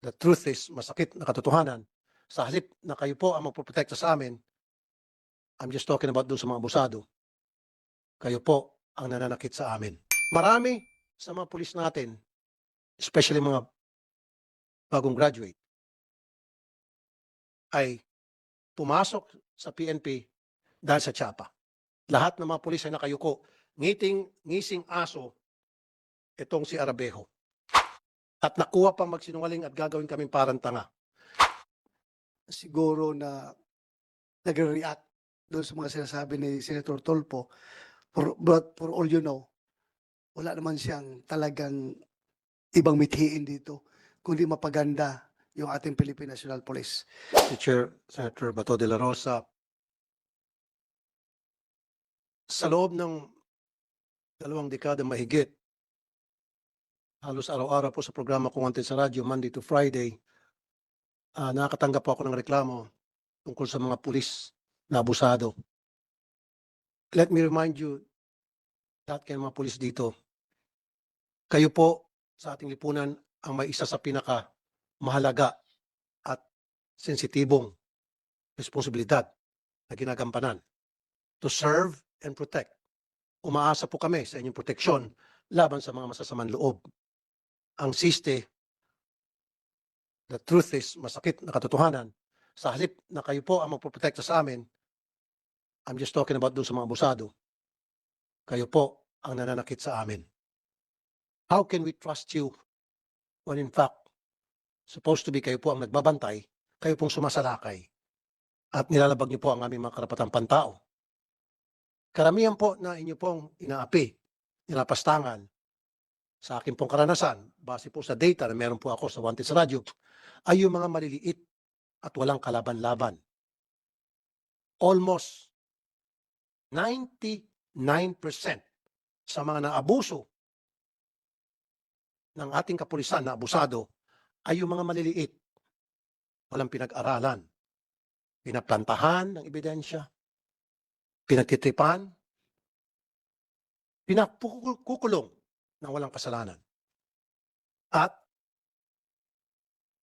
The truth is, masakit na katotohanan. Sa halip na kayo po ang magpoprotekta sa amin, I'm just talking about doon sa mga abusado. Kayo po ang nananakit sa amin. Marami sa mga pulis natin, especially mga bagong graduate, ay pumasok sa PNP dahil sa tsapa. Lahat ng mga pulis ay nakayuko. Ngiting, ngising aso, itong si Arabejo. At nakuha pang magsinungaling at gagawin kaming parang tanga. siguro na nagre-react doon sa mga sinasabi ni Senator Tolpo. For, but for all you know, wala naman siyang talagang ibang mithiin dito, kundi mapaganda yung ating Philippine National Police. Teacher Senator Bato de la Rosa, sa loob ng dalawang dekada mahigit, halos araw-araw po sa programa ko Wanted sa radyo, Monday to Friday, ah nakakatanggap po ako ng reklamo tungkol sa mga pulis na abusado. Let me remind you, lahat kayo mga pulis dito, kayo po sa ating lipunan ang may isa sa pinaka mahalaga at sensitibong responsibilidad na ginagampanan to serve and protect. Umaasa po kami sa inyong proteksyon laban sa mga masasamang loob. Ang siste, the truth is, masakit na katotohanan, sa halip na kayo po ang magpoprotekta sa amin, I'm just talking about doon sa mga abusado, kayo po ang nananakit sa amin. How can we trust you when in fact, supposed to be kayo po ang nagbabantay, kayo pong sumasalakay at nilalabag niyo po ang aming mga karapatang pantao. Karamihan po na inyo pong inaapi, nilapastangan sa akin pong karanasan, base po sa data na meron po ako sa Wanted sa Radyo, ay yung mga maliliit at walang kalaban-laban. Almost 99% sa mga naabuso ng ating kapulisan na abusado ay yung mga maliliit. Walang pinag-aralan. Pinaplantahan ng ebidensya. Pinagtitripan. Pinakukulong ng walang kasalanan. At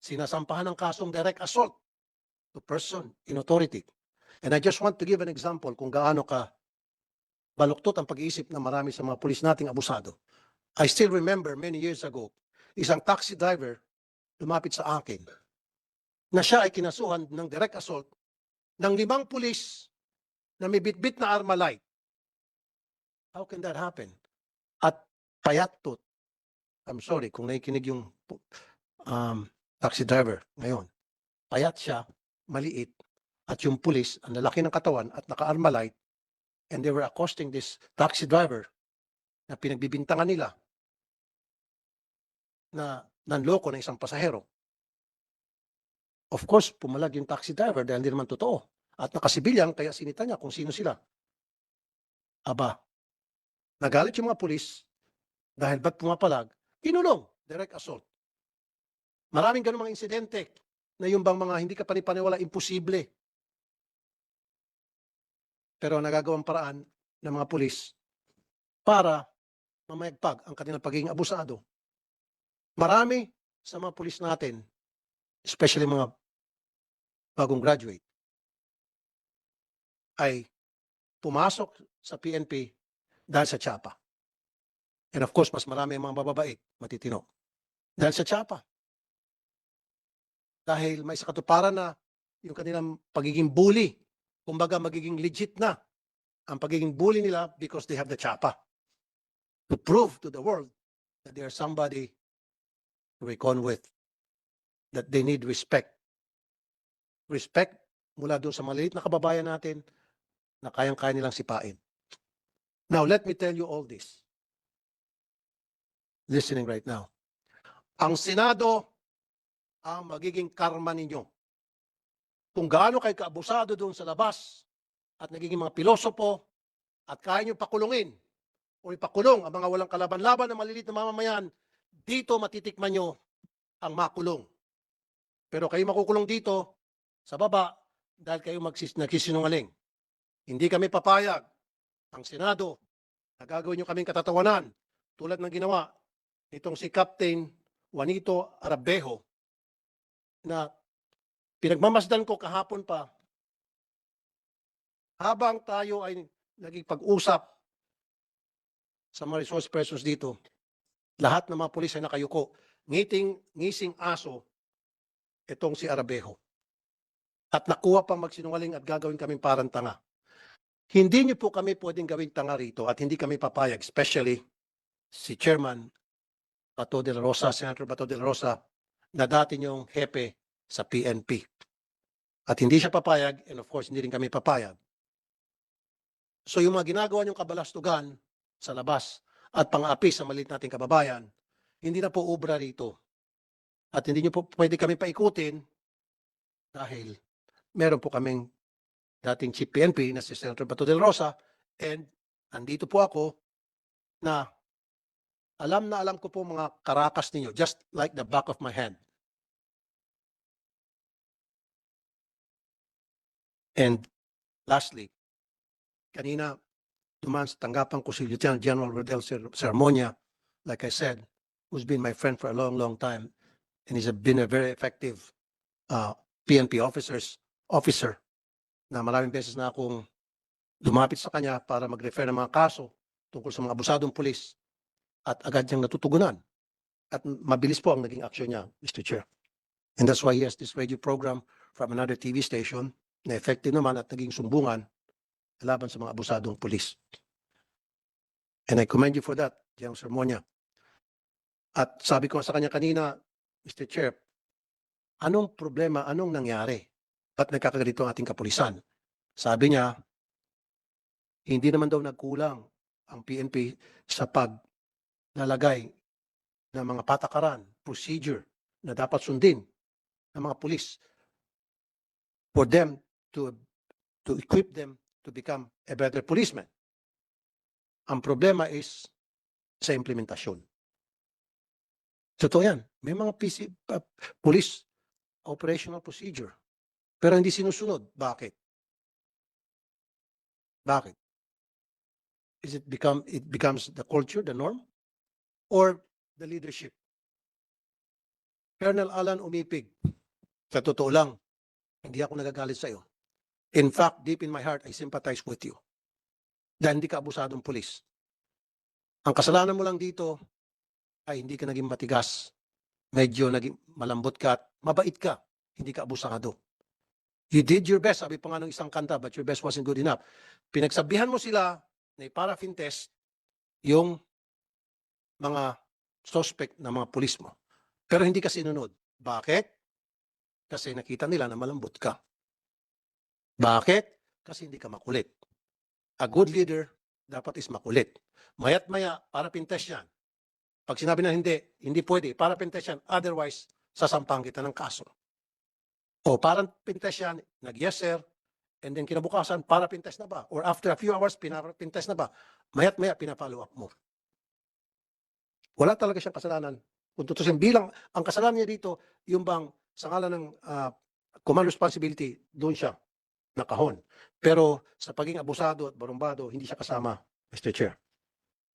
sinasampahan ng kasong direct assault to person in authority. And I just want to give an example kung gaano ka baluktot ang pag-iisip ng marami sa mga pulis nating abusado. I still remember many years ago, isang taxi driver lumapit sa akin na siya ay kinasuhan ng direct assault ng limang pulis na may bitbit na arma light. How can that happen? At payatot. I'm sorry kung nakikinig yung um, taxi driver ngayon. Payat siya, maliit, at yung pulis, ang lalaki ng katawan at naka-arma light, and they were accosting this taxi driver na pinagbibintangan nila na nanloko ng isang pasahero. Of course, pumalag yung taxi driver dahil hindi naman totoo. At nakasibilyan, kaya sinita niya kung sino sila. Aba, nagalit yung mga pulis dahil ba't pumapalag? Kinulong, direct assault. Maraming ganun mga insidente na yung bang mga hindi ka panipaniwala, imposible. Pero nagagawang paraan ng mga pulis para mamayagpag ang kanilang pagiging abusado. Marami sa mga pulis natin, especially mga bagong graduate, ay pumasok sa PNP dahil sa tsapa. And of course, mas marami ang mga bababait, matitino. Dahil sa tsapa. Dahil may sa katuparan na yung kanilang pagiging bully, kumbaga magiging legit na ang pagiging bully nila because they have the tsapa. To prove to the world that they are somebody to reckon with. That they need respect. Respect mula doon sa maliit na kababayan natin na kayang-kaya nilang sipain. Now, let me tell you all this. Listening right now. Ang Senado ang magiging karma ninyo. Kung gaano kayo kaabusado doon sa labas at nagiging mga pilosopo at kaya nyo pakulungin o ipakulong ang mga walang kalaban-laban na malilit na mamamayan, dito matitikman nyo ang makulong. Pero kayo makukulong dito sa baba dahil kayo magsis nagsisinungaling. Hindi kami papayag. Ang Senado, na gagawin nyo kaming katatawanan tulad ng ginawa nitong si Captain Juanito Arabejo na pinagmamasdan ko kahapon pa habang tayo ay naging pag-usap sa mga resource persons dito, lahat ng mga pulis ay nakayuko. Ngiting, ngising aso, itong si Arabejo. At nakuha pang magsinungaling at gagawin kaming parang tanga. Hindi niyo po kami pwedeng gawing tanga rito at hindi kami papayag, especially si Chairman Bato de la Rosa, Senator Bato de la Rosa, na dati niyong hepe sa PNP. At hindi siya papayag, and of course, hindi rin kami papayag. So yung mga ginagawa niyong kabalastugan sa labas at pang-api sa maliit nating kababayan, hindi na po ubra rito. At hindi niyo po pwede kami paikutin dahil meron po kaming dating Chief PNP na si Senator Bato del Rosa and andito po ako na alam na alam ko po mga karakas ninyo just like the back of my hand. And lastly, kanina dumaan sa tanggapan ko si Lieutenant General Rodel Cermonia, like I said, who's been my friend for a long, long time, and he's a- been a very effective uh, PNP officers, officer, na maraming beses na akong lumapit sa kanya para mag-refer ng mga kaso tungkol sa mga abusadong pulis at agad niyang natutugunan. At mabilis po ang naging action niya, Mr. Chair. And that's why he has this radio program from another TV station na effective naman at naging sumbungan laban sa mga abusadong pulis. And I commend you for that, General Sermonia. At sabi ko sa kanya kanina, Mr. Chair, anong problema, anong nangyari? Ba't nagkakaganito ang ating kapulisan? Sabi niya, hindi naman daw nagkulang ang PNP sa paglalagay ng mga patakaran, procedure na dapat sundin ng mga pulis for them to to equip them to become a better policeman. Ang problema is sa implementasyon. Totoo yan. May mga PC, uh, police operational procedure. Pero hindi sinusunod. Bakit? Bakit? Is it become it becomes the culture, the norm? Or the leadership? Colonel Alan Umipig, sa totoo lang, hindi ako nagagalit sa iyo. In fact, deep in my heart, I sympathize with you. Dahil hindi ka abusadong pulis. Ang kasalanan mo lang dito ay hindi ka naging matigas. Medyo naging malambot ka at mabait ka. Hindi ka abusado. You did your best, sabi pa nga ng isang kanta, but your best wasn't good enough. Pinagsabihan mo sila na i-paraffin test yung mga suspect na mga pulis mo. Pero hindi ka sinunod. Bakit? Kasi nakita nila na malambot ka. Bakit? Kasi hindi ka makulit. A good leader dapat is makulit. Mayat maya, para pintes yan. Pag sinabi na hindi, hindi pwede, para pintes yan. Otherwise, sasampang kita ng kaso. O parang pintes yan, nag-yes sir, and then kinabukasan, para pintes na ba? Or after a few hours, para pintes na ba? Mayat maya, pinapollow up mo. Wala talaga siyang kasalanan. Kung tutusin bilang, ang kasalanan niya dito, yung bang sa ngalan ng ah, command responsibility, doon siya nakahon. Pero sa pagiging abusado at barumbado, hindi siya kasama, Mr. Chair.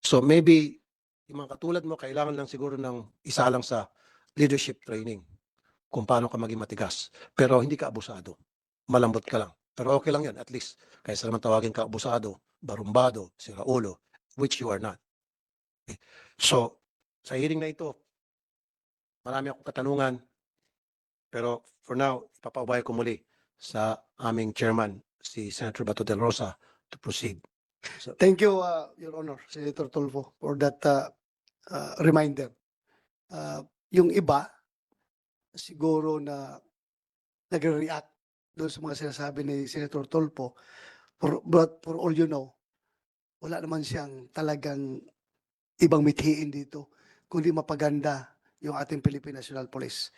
So maybe, yung mga katulad mo, kailangan lang siguro ng isa lang sa leadership training kung paano ka maging matigas. Pero hindi ka abusado. Malambot ka lang. Pero okay lang yan, at least. Kaysa naman tawagin ka abusado, barumbado, siraulo, which you are not. Okay. So, sa hearing na ito, marami akong katanungan. Pero for now, ipapaubaya ko muli sa aming chairman, si Senator Bato del Rosa, to proceed. Thank you, uh, Your Honor, Senator Tulfo, for that uh, uh, reminder. Uh, yung iba, siguro na nagre-react doon sa mga sinasabi ni Senator Tulfo, for, but for all you know, wala naman siyang talagang ibang mithiin dito, kundi mapaganda yung ating Philippine National Police.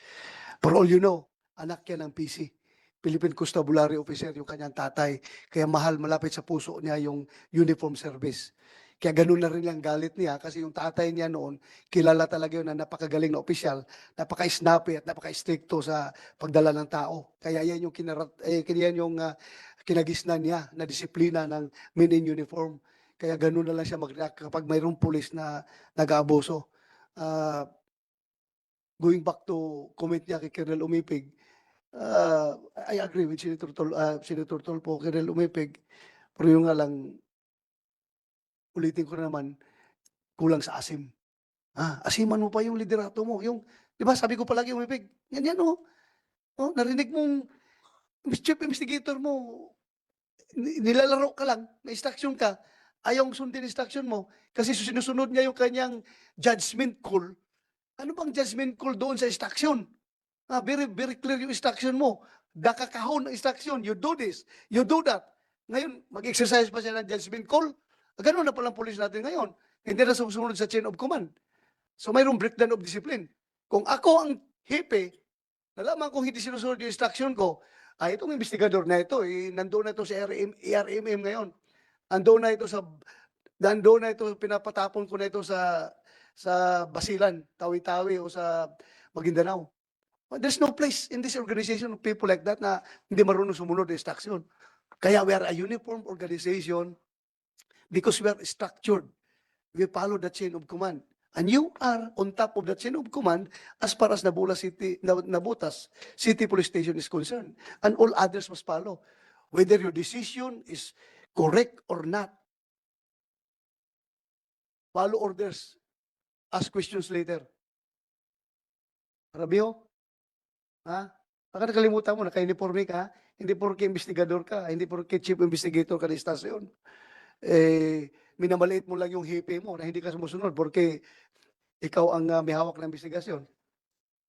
For all you know, anak yan ng PC. Philippine Constabulary Officer yung kanyang tatay. Kaya mahal, malapit sa puso niya yung uniform service. Kaya ganun na rin ang galit niya kasi yung tatay niya noon, kilala talaga yun na napakagaling na opisyal, napaka-snappy at napaka-stricto sa pagdala ng tao. Kaya yan yung, kinarat, eh, yan yung ah, kinagisnan niya na disiplina ng men in uniform. Kaya ganun na lang siya mag-react kapag mayroong pulis na nag-aabuso. Ah, going back to comment niya kay Colonel Umipig, uh, I agree with Senator, Tol, uh, Senator Tolpo, Colonel Umipig, pero yung nga lang, ulitin ko na naman, kulang sa asim. Ah, asiman mo pa yung liderato mo. Yung, di ba, sabi ko palagi, Umipig, yan yan oh. oh narinig mong chief investigator mo, ni- nilalaro ka lang, may instruction ka, ayaw sundin instruction mo, kasi sinusunod niya yung kanyang judgment call. Ano bang judgment call doon sa instruction? Ah, very, very clear yung instruction mo. Dakakahon ng instruction. You do this. You do that. Ngayon, mag-exercise pa siya ng judgment call. Ganun na palang police natin ngayon. Hindi na sumusunod sa chain of command. So mayroong breakdown of discipline. Kung ako ang hipe, nalaman kong hindi sinusunod yung instruction ko, ah, itong investigador na ito, eh, nandoon na ito sa RM, ERMM ngayon. Nandoon na ito sa, nandoon na ito, pinapatapon ko na ito sa, sa Basilan, Tawi-Tawi o sa Maguindanao. Well, There's no place in this organization of people like that na hindi marunong sumunod ng instruction. Kaya we are a uniform organization because we are structured. We follow the chain of command. And you are on top of the chain of command as far as Nabula City, Nab- Nabutas City Police Station is concerned. And all others must follow. Whether your decision is correct or not. Follow orders. Ask questions later. Rabio? Ha? Baka nakalimutan mo, naka-uniforme ka, hindi porke investigador ka, hindi porke chief investigator ka ng istasyon. Eh, minamaliit mo lang yung hipe mo na hindi ka sumusunod porque ikaw ang ah, may hawak ng investigasyon.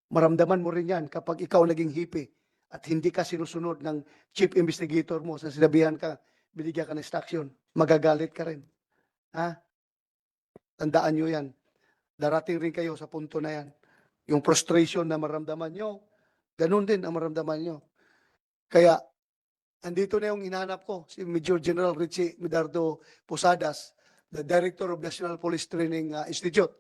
Maramdaman mo rin yan kapag ikaw naging hipe at hindi ka sinusunod ng chief investigator mo sa sinabihan ka, binigyan ka ng instruction, magagalit ka rin. Ha? Tandaan nyo yan. Darating rin kayo sa punto na yan. Yung frustration na maramdaman nyo, ganun din ang maramdaman nyo. Kaya, andito na yung hinahanap ko, si Major General Richie Medardo Posadas, the Director of National Police Training uh, Institute.